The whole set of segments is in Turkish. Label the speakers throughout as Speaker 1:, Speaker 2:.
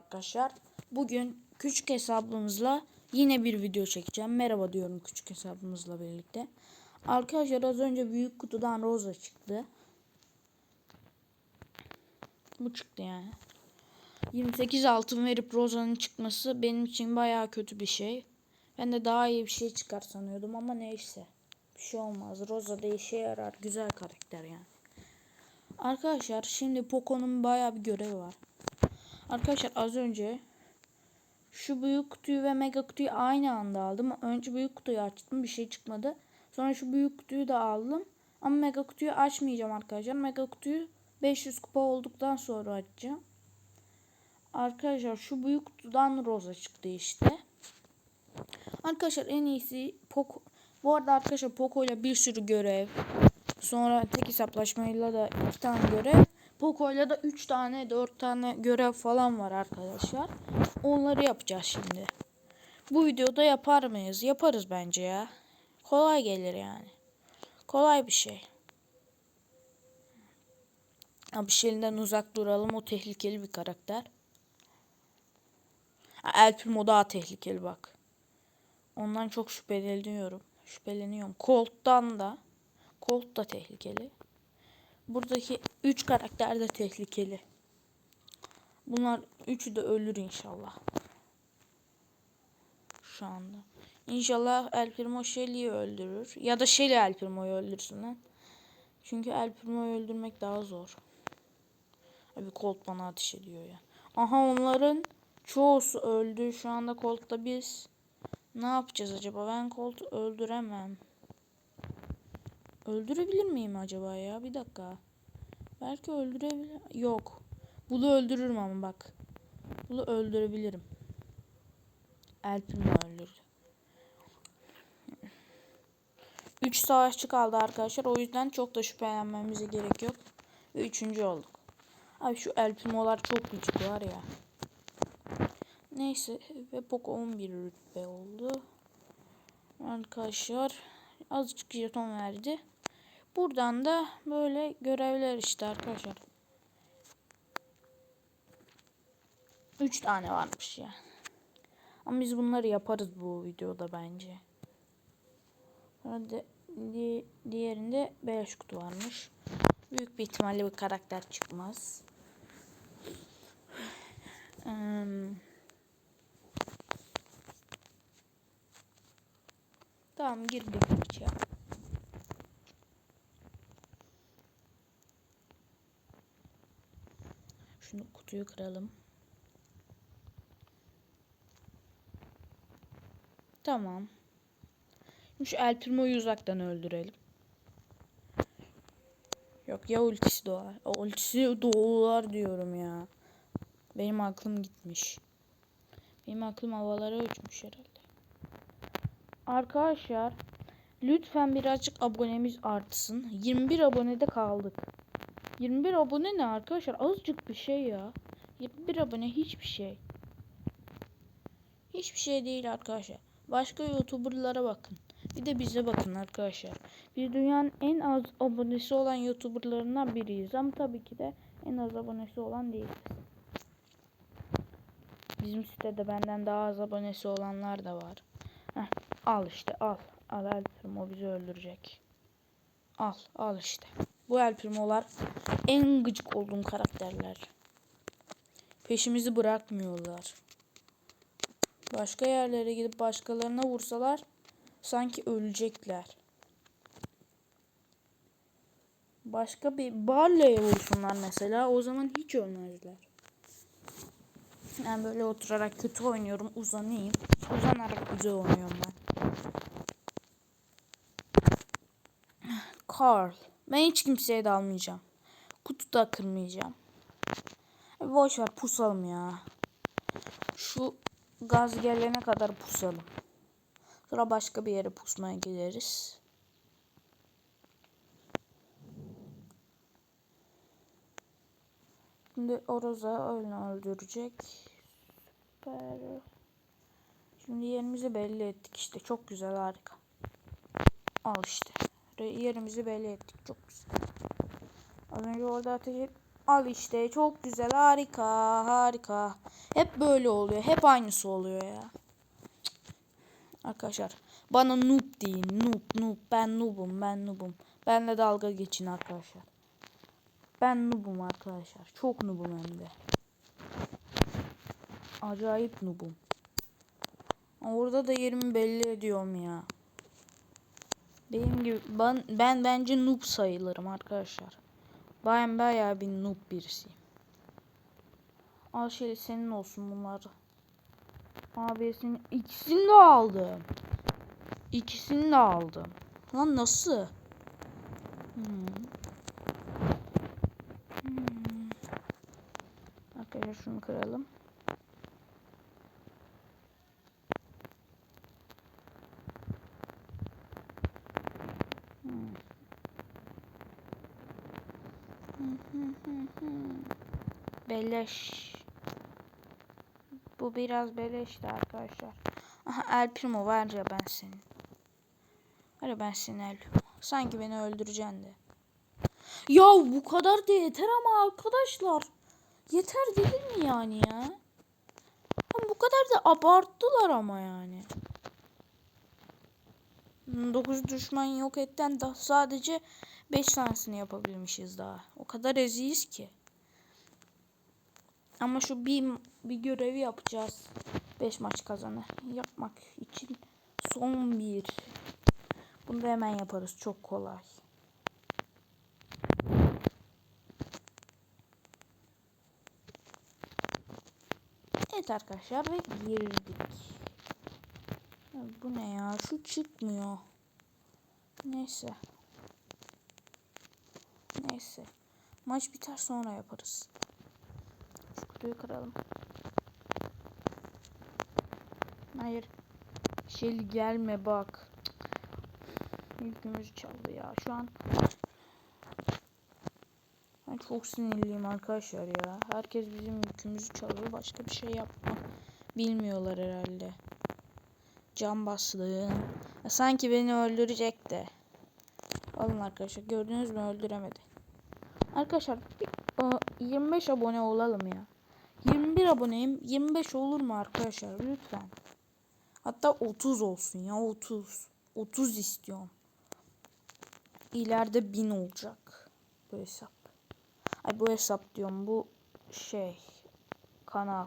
Speaker 1: arkadaşlar. Bugün küçük hesabımızla yine bir video çekeceğim. Merhaba diyorum küçük hesabımızla birlikte. Arkadaşlar az önce büyük kutudan Rosa çıktı. Bu çıktı yani. 28 altın verip Rosa'nın çıkması benim için bayağı kötü bir şey. Ben de daha iyi bir şey çıkar sanıyordum ama neyse. Bir şey olmaz. Rosa da işe yarar. Güzel karakter yani. Arkadaşlar şimdi Poco'nun bayağı bir görevi var. Arkadaşlar az önce şu büyük kutuyu ve mega kutuyu aynı anda aldım. Önce büyük kutuyu açtım bir şey çıkmadı. Sonra şu büyük kutuyu da aldım. Ama mega kutuyu açmayacağım arkadaşlar. Mega kutuyu 500 kupa olduktan sonra açacağım. Arkadaşlar şu büyük kutudan Rosa çıktı işte. Arkadaşlar en iyisi Poco. Bu arada arkadaşlar Poco ile bir sürü görev. Sonra tek hesaplaşmayla da iki tane görev. Poco ile de üç tane dört tane görev falan var arkadaşlar. Onları yapacağız şimdi. Bu videoda yapar mıyız? Yaparız bence ya. Kolay gelir yani. Kolay bir şey. Abi şeyinden uzak duralım. O tehlikeli bir karakter. Ha, El Primo daha tehlikeli bak. Ondan çok şüpheleniyorum. Şüpheleniyorum. Colt'tan da. Colt da tehlikeli. Buradaki 3 karakter de tehlikeli. Bunlar üçü de ölür inşallah. Şu anda. İnşallah El Primo Shelly'yi öldürür. Ya da Shelly El Primo'yu öldürsün lan. Çünkü El Primo'yu öldürmek daha zor. Abi Colt bana ateş ediyor ya. Aha onların çoğusu öldü. Şu anda Colt'ta biz ne yapacağız acaba? Ben Colt'u öldüremem. Öldürebilir miyim acaba ya? Bir dakika. Belki öldürebilir. Yok. Bunu öldürürüm ama bak. Bunu öldürebilirim. Elpin'i öldürdü. 3 savaşçı kaldı arkadaşlar. O yüzden çok da şüphelenmemize gerek yok. Ve üçüncü olduk. Abi şu Elpimolar çok küçük var ya. Neyse ve Poco 11 rütbe oldu. Arkadaşlar azıcık jeton verdi. Buradan da böyle görevler işte arkadaşlar. 3 tane varmış ya. Ama biz bunları yaparız bu videoda bence. Hadi di diğerinde beyaz kutu varmış. Büyük bir ihtimalle bir karakter çıkmaz. Hmm. Tamam girdim içeri. Şunu kutuyu kıralım. Tamam. Şimdi şu El Primo'yu uzaktan öldürelim. Yok ya ultisi doğar. O ultisi doğar diyorum ya. Benim aklım gitmiş. Benim aklım havalara uçmuş herhalde. Arkadaşlar lütfen birazcık abonemiz artsın. 21 abonede kaldık. 21 abone ne arkadaşlar? Azıcık bir şey ya. 21 abone hiçbir şey. Hiçbir şey değil arkadaşlar. Başka YouTuber'lara bakın. Bir de bize bakın arkadaşlar. Biz dünyanın en az abonesi olan YouTuber'larından biriyiz. Ama tabii ki de en az abonesi olan değiliz. Bizim sitede benden daha az abonesi olanlar da var. Heh, al işte al. Al El Primo bizi öldürecek. Al al işte. Bu El Primo'lar en gıcık olduğum karakterler. Peşimizi bırakmıyorlar. Başka yerlere gidip başkalarına vursalar sanki ölecekler. Başka bir Barley'e vursunlar mesela o zaman hiç ölmezler. Ben böyle oturarak kötü oynuyorum uzanayım. Uzanarak güzel oynuyorum ben. Carl. Ben hiç kimseye dalmayacağım. Kutu da kırmayacağım. Boş ver pusalım ya. Şu gaz gelene kadar pusalım. Sonra başka bir yere pusmaya gideriz. Şimdi Oroza öyle öldürecek. Süper. Şimdi yerimizi belli ettik işte. Çok güzel harika. Al işte. Yerimizi belli ettik. Çok güzel. Az önce orada ateş et. Al işte çok güzel harika harika. Hep böyle oluyor. Hep aynısı oluyor ya. Arkadaşlar bana noob deyin. Noob noob. Ben noobum ben noobum. Benle dalga geçin arkadaşlar. Ben noobum arkadaşlar. Çok noobum hem de. Acayip noobum. Orada da yerimi belli ediyorum ya. Benim gibi ben, ben bence noob sayılırım arkadaşlar. Ben bayağı bir noob birisiyim. Al şey senin olsun bunlar. Abi senin ikisini de aldım. İkisini de aldım. Lan nasıl? Hmm. Hmm. Arkadaşlar şunu kıralım. Beleş. Bu biraz beleşti arkadaşlar. Aha El Primo var ya ben senin. Var ya ben senin El Primo. Sanki beni öldüreceksin de. Ya bu kadar da yeter ama arkadaşlar. Yeter değil mi yani ya? Ama bu kadar da abarttılar ama yani. 9 düşman yok etten da sadece 5 tanesini yapabilmişiz daha. O kadar eziyiz ki. Ama şu bir, bir görevi yapacağız. 5 maç kazanı yapmak için son bir. Bunu da hemen yaparız. Çok kolay. Evet arkadaşlar ve girdik. Bu ne ya? Şu çıkmıyor. Neyse. Neyse. Maç biter sonra yaparız. Şu kutuyu kıralım. Hayır. Şey gelme bak. Yükümüzü çaldı ya. Şu an ben çok sinirliyim arkadaşlar ya. Herkes bizim yükümüzü çalıyor. Başka bir şey yapma. Bilmiyorlar herhalde. Can bastım. Sanki beni öldürecek de. Alın arkadaşlar. Gördünüz mü öldüremedi. Arkadaşlar bir, o, 25 abone olalım ya. 21 aboneyim. 25 olur mu arkadaşlar? Lütfen. Hatta 30 olsun ya 30. 30 istiyorum. İleride 1000 olacak. Bu hesap. Ay bu hesap diyorum. Bu şey kanal.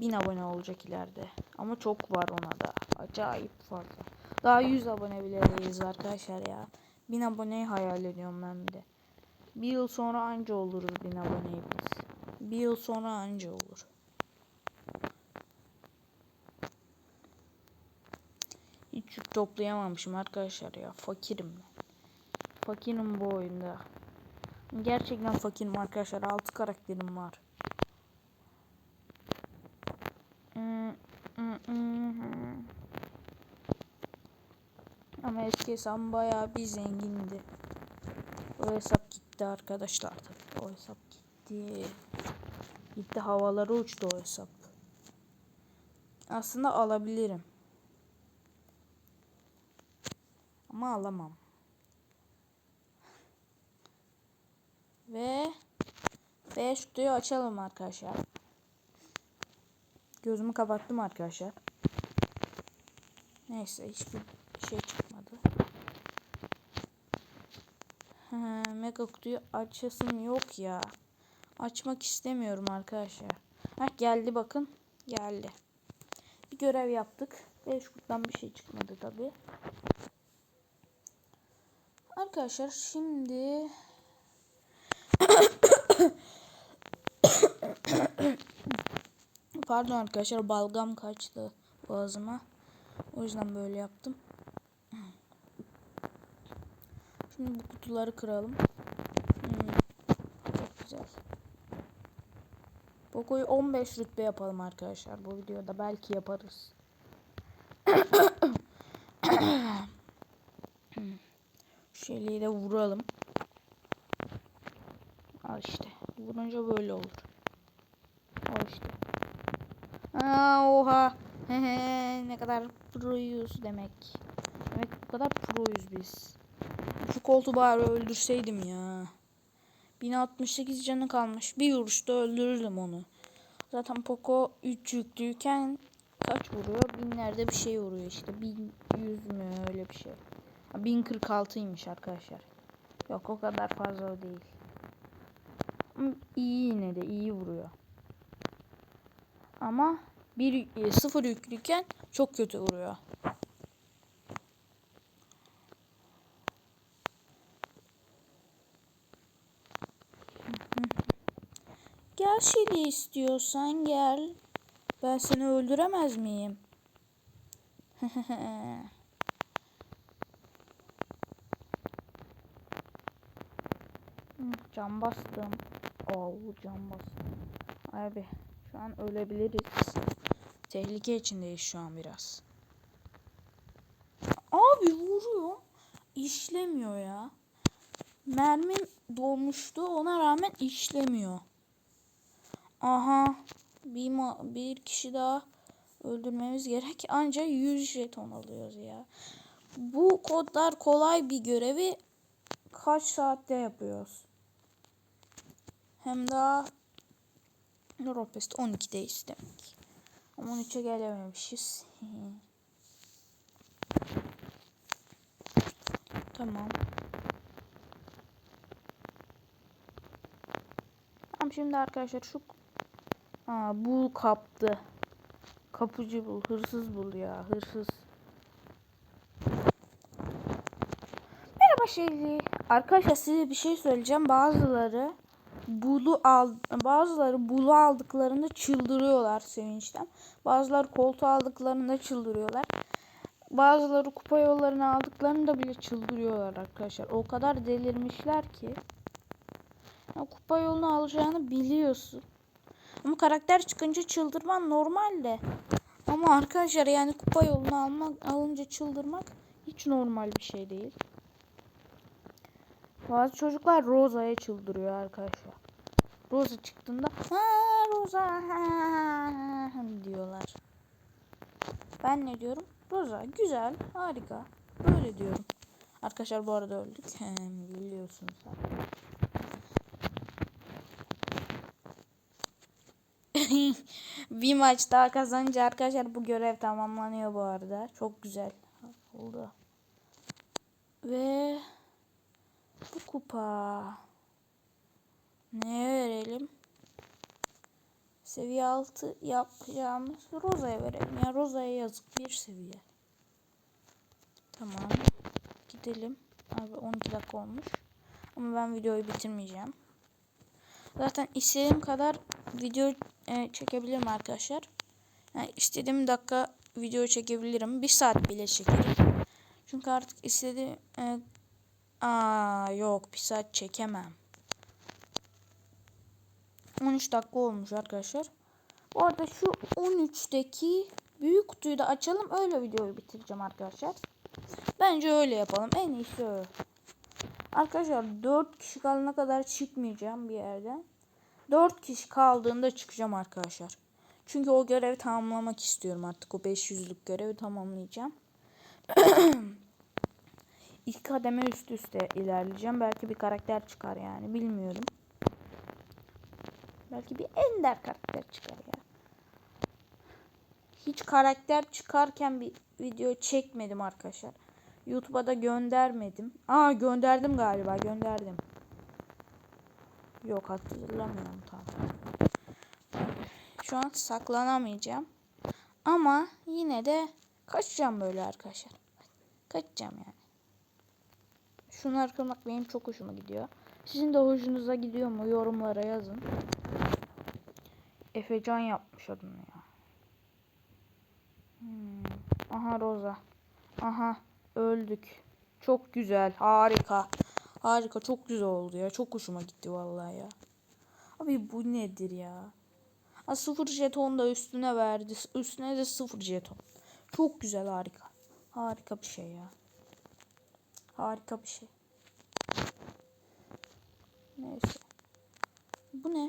Speaker 1: 1000 abone olacak ileride. Ama çok var ona da. Acayip fazla. Daha 100 abone bile değiliz arkadaşlar ya. 1000 aboneyi hayal ediyorum ben bir de. Bir yıl sonra anca oluruz 1000 aboneyi biz. Bir yıl sonra anca olur. Hiç yük toplayamamışım arkadaşlar ya. Fakirim ben. Fakirim bu oyunda. Gerçekten fakirim arkadaşlar. 6 karakterim var. Ama eski hesabım bayağı bir zengindi. O hesap gitti arkadaşlar tabii. O hesap gitti. Gitti havalara uçtu o hesap. Aslında alabilirim. Ama alamam. Ve ve kutuyu açalım arkadaşlar. Gözümü kapattım arkadaşlar. Neyse hiçbir şey çıkmadı. Ha, mega kutuyu açasım yok ya. Açmak istemiyorum arkadaşlar. Ha geldi bakın. Geldi. Bir görev yaptık. 5 kutudan bir şey çıkmadı tabi. Arkadaşlar şimdi Pardon arkadaşlar balgam kaçtı boğazıma. O yüzden böyle yaptım. Şimdi bu kutuları kıralım. Hmm, çok güzel. Poco'yu 15 rütbe yapalım arkadaşlar bu videoda. Belki yaparız. Şeliği de vuralım. Al işte. Vurunca böyle olur. Al işte. Aa, oha. ne kadar proyuz demek. Demek bu kadar proyuz biz. Şu koltuğu bari öldürseydim ya. 1068 canı kalmış. Bir vuruşta öldürürdüm onu. Zaten Poco 3 yüklüyken kaç vuruyor? Binlerde bir şey vuruyor işte. 1100 mü öyle bir şey. Ha, 1046'ymış arkadaşlar. Yok o kadar fazla değil. Ama iyi yine de iyi vuruyor. Ama bir e, sıfır yüklüyken çok kötü vuruyor. Gel Şili istiyorsan gel. Ben seni öldüremez miyim? Hı, Can bastım. Oo can bastım. Abi şu an ölebiliriz. Tehlike içindeyiz şu an biraz. Abi vuruyor. İşlemiyor ya. Mermim dolmuştu ona rağmen işlemiyor. Aha bir, bir kişi daha öldürmemiz gerek. Ancak 100 jeton alıyoruz ya. Bu kadar kolay bir görevi kaç saatte yapıyoruz? Hem daha Europest 12'deyiz demek. Ama 13'e gelememişiz. tamam. Tamam şimdi arkadaşlar şu Aa, bul kaptı. Kapıcı bul, hırsız bul ya, hırsız. Merhaba Şelli. Arkadaşlar size bir şey söyleyeceğim. Bazıları bulu al bazıları bulu aldıklarında çıldırıyorlar sevinçten. Bazıları koltuğu aldıklarında çıldırıyorlar. Bazıları kupa yollarını aldıklarında bile çıldırıyorlar arkadaşlar. O kadar delirmişler ki. Ya, kupa yolunu alacağını biliyorsun. Ama karakter çıkınca çıldırman normal de. Ama arkadaşlar yani kupa yolunu almak alınca çıldırmak hiç normal bir şey değil. Bazı çocuklar Rosa'ya çıldırıyor arkadaşlar. Rosa çıktığında ha Rosa ha, diyorlar. Ben ne diyorum? Rosa güzel, harika. Böyle diyorum. Arkadaşlar bu arada öldük. Biliyorsunuz bir maç daha kazanınca arkadaşlar bu görev tamamlanıyor bu arada. Çok güzel oldu. Ve bu kupa neye verelim? Seviye 6 yapacağımız Roza'ya verelim. Ya Roza'ya yazık bir seviye. Tamam. Gidelim. Abi 12 dakika olmuş. Ama ben videoyu bitirmeyeceğim. Zaten istediğim kadar video e, çekebilirim arkadaşlar. Yani istediğim dakika video çekebilirim. Bir saat bile çekerim. Çünkü artık istediğim... E, aa yok bir saat çekemem. 13 dakika olmuş arkadaşlar. Bu arada şu 13'teki büyük kutuyu da açalım. Öyle videoyu bitireceğim arkadaşlar. Bence öyle yapalım. En iyisi o. Arkadaşlar 4 kişi kalana kadar çıkmayacağım bir yerden. 4 kişi kaldığında çıkacağım arkadaşlar. Çünkü o görevi tamamlamak istiyorum artık. O 500'lük görevi tamamlayacağım. İlk kademe üst üste ilerleyeceğim. Belki bir karakter çıkar yani. Bilmiyorum. Belki bir ender karakter çıkar ya. Hiç karakter çıkarken bir video çekmedim arkadaşlar. YouTube'a da göndermedim. Aa gönderdim galiba gönderdim. Yok hatırlamıyorum tam. Şu an saklanamayacağım. Ama yine de kaçacağım böyle arkadaşlar. Kaçacağım yani. Şunları kırmak benim çok hoşuma gidiyor. Sizin de hoşunuza gidiyor mu? Yorumlara yazın. Efecan yapmış adını ya. Hmm. Aha Roza. Aha öldük. Çok güzel. Harika. Harika. Çok güzel oldu ya. Çok hoşuma gitti vallahi ya. Abi bu nedir ya? Ha, sıfır jeton da üstüne verdi. Üstüne de sıfır jeton. Çok güzel harika. Harika bir şey ya. Harika bir şey. Neyse. Bu ne?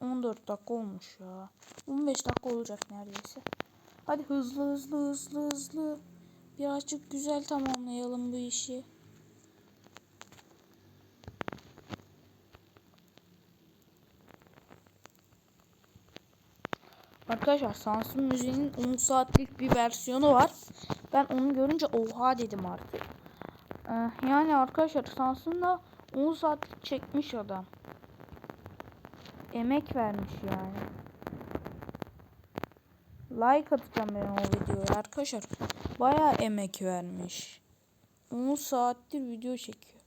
Speaker 1: 14 dakika olmuş ya. 15 dakika olacak neredeyse. Hadi hızlı hızlı hızlı hızlı. Birazcık güzel tamamlayalım bu işi. Arkadaşlar Sansın müziğinin 10 saatlik bir versiyonu var. Ben onu görünce oha dedim artık. Ee, yani arkadaşlar Sansın da 10 saatlik çekmiş adam. Emek vermiş yani. Like atacağım ben o videoya arkadaşlar. Bayağı emek vermiş. 10 saattir video çekiyor.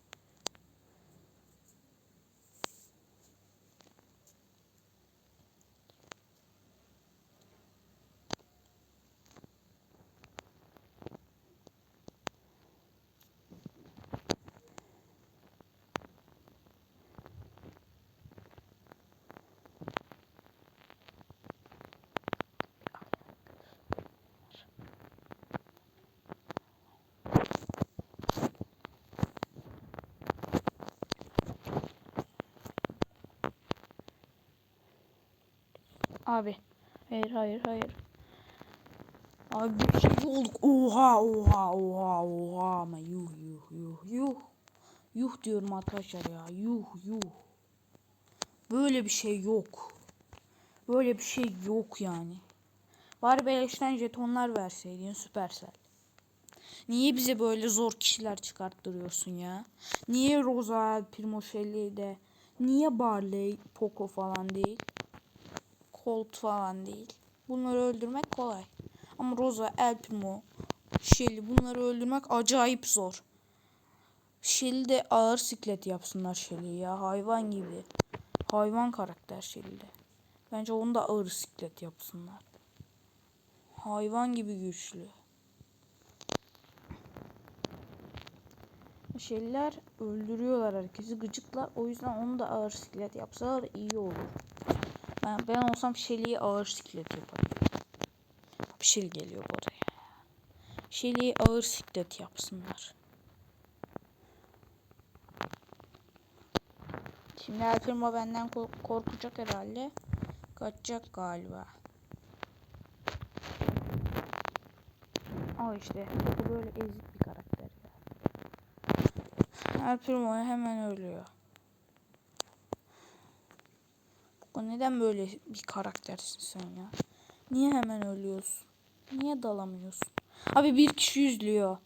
Speaker 1: Abi. Hayır hayır hayır. Abi bir şey olduk. Oha oha oha oha ama yuh yuh yuh yuh. Yuh diyorum arkadaşlar ya. Yuh yuh. Böyle bir şey yok. Böyle bir şey yok yani. Bari beleşten jetonlar verseydin Supercell. Niye bize böyle zor kişiler çıkarttırıyorsun ya? Niye Rosa, Primo Shelly de? Niye Barley, Poco falan değil? Colt falan değil. Bunları öldürmek kolay. Ama Rosa, El Primo, Shelly bunları öldürmek acayip zor. Shelly de ağır siklet yapsınlar Shelly ya. Hayvan gibi. Hayvan karakter Shelly'de. Bence onu da ağır siklet yapsınlar. Hayvan gibi güçlü. Şeyler öldürüyorlar herkesi gıcıklar. O yüzden onu da ağır siklet yapsalar iyi olur. Ben, ben olsam Shelly'yi ağır siklet yaparım. Şey geliyor buraya. Shelly'yi ağır siklet yapsınlar. Şimdi El Primo benden kork- korkacak herhalde. Kaçacak galiba. Aa işte bu böyle ezik bir karakter ya. El Primo hemen ölüyor. Bu neden böyle bir karaktersin sen ya? Niye hemen ölüyorsun? Niye dalamıyorsun? Abi bir kişi yüzlüyor.